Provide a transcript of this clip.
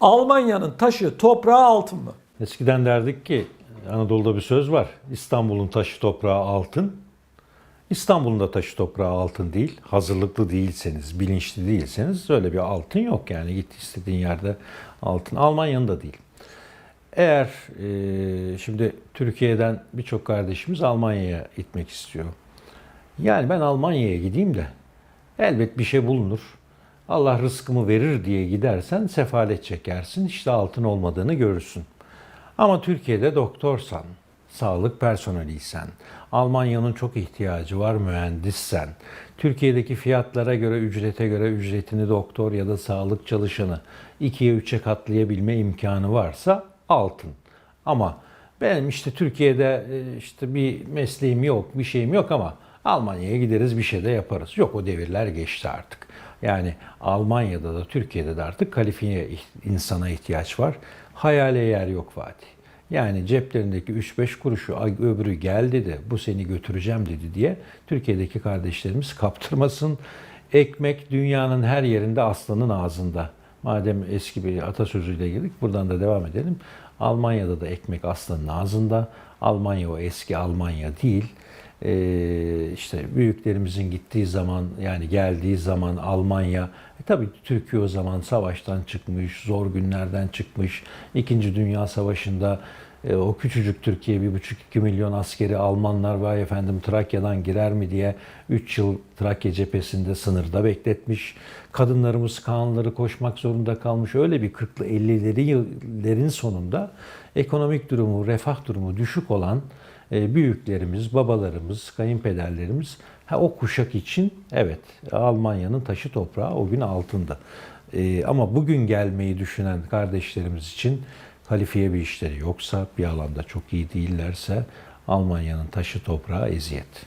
Almanya'nın taşı, toprağı altın mı? Eskiden derdik ki Anadolu'da bir söz var. İstanbul'un taşı toprağı altın. İstanbul'un da taşı toprağı altın değil. Hazırlıklı değilseniz, bilinçli değilseniz öyle bir altın yok yani. Git istediğin yerde altın. Almanya'nın da değil. Eğer e, şimdi Türkiye'den birçok kardeşimiz Almanya'ya gitmek istiyor. Yani ben Almanya'ya gideyim de elbet bir şey bulunur. Allah rızkımı verir diye gidersen sefalet çekersin. İşte altın olmadığını görürsün. Ama Türkiye'de doktorsan, sağlık personeliysen, Almanya'nın çok ihtiyacı var mühendissen, Türkiye'deki fiyatlara göre, ücrete göre ücretini doktor ya da sağlık çalışanı ikiye üçe katlayabilme imkanı varsa altın. Ama benim işte Türkiye'de e, işte bir mesleğim yok, bir şeyim yok ama Almanya'ya gideriz bir şey de yaparız. Yok o devirler geçti artık. Yani Almanya'da da Türkiye'de de artık kalifiye insana ihtiyaç var. Hayale yer yok Fatih. Yani ceplerindeki 3-5 kuruşu "Ay, öbürü gel dedi, bu seni götüreceğim dedi diye Türkiye'deki kardeşlerimiz kaptırmasın. Ekmek dünyanın her yerinde aslanın ağzında. Madem eski bir atasözüyle girdik buradan da devam edelim. Almanya'da da ekmek aslanın ağzında. Almanya o eski Almanya değil. Ee, işte büyüklerimizin gittiği zaman yani geldiği zaman Almanya e tabii Türkiye o zaman savaştan çıkmış, zor günlerden çıkmış. İkinci Dünya Savaşı'nda e, o küçücük Türkiye 1,5-2 milyon askeri Almanlar vay efendim Trakya'dan girer mi diye 3 yıl Trakya cephesinde sınırda bekletmiş. Kadınlarımız kanları koşmak zorunda kalmış. Öyle bir 40'lı 50'leri yılların sonunda ekonomik durumu, refah durumu düşük olan büyüklerimiz, babalarımız, kayınpederlerimiz ha, o kuşak için evet Almanya'nın taşı toprağı o gün altında. E, ama bugün gelmeyi düşünen kardeşlerimiz için kalifiye bir işleri yoksa, bir alanda çok iyi değillerse Almanya'nın taşı toprağı eziyet.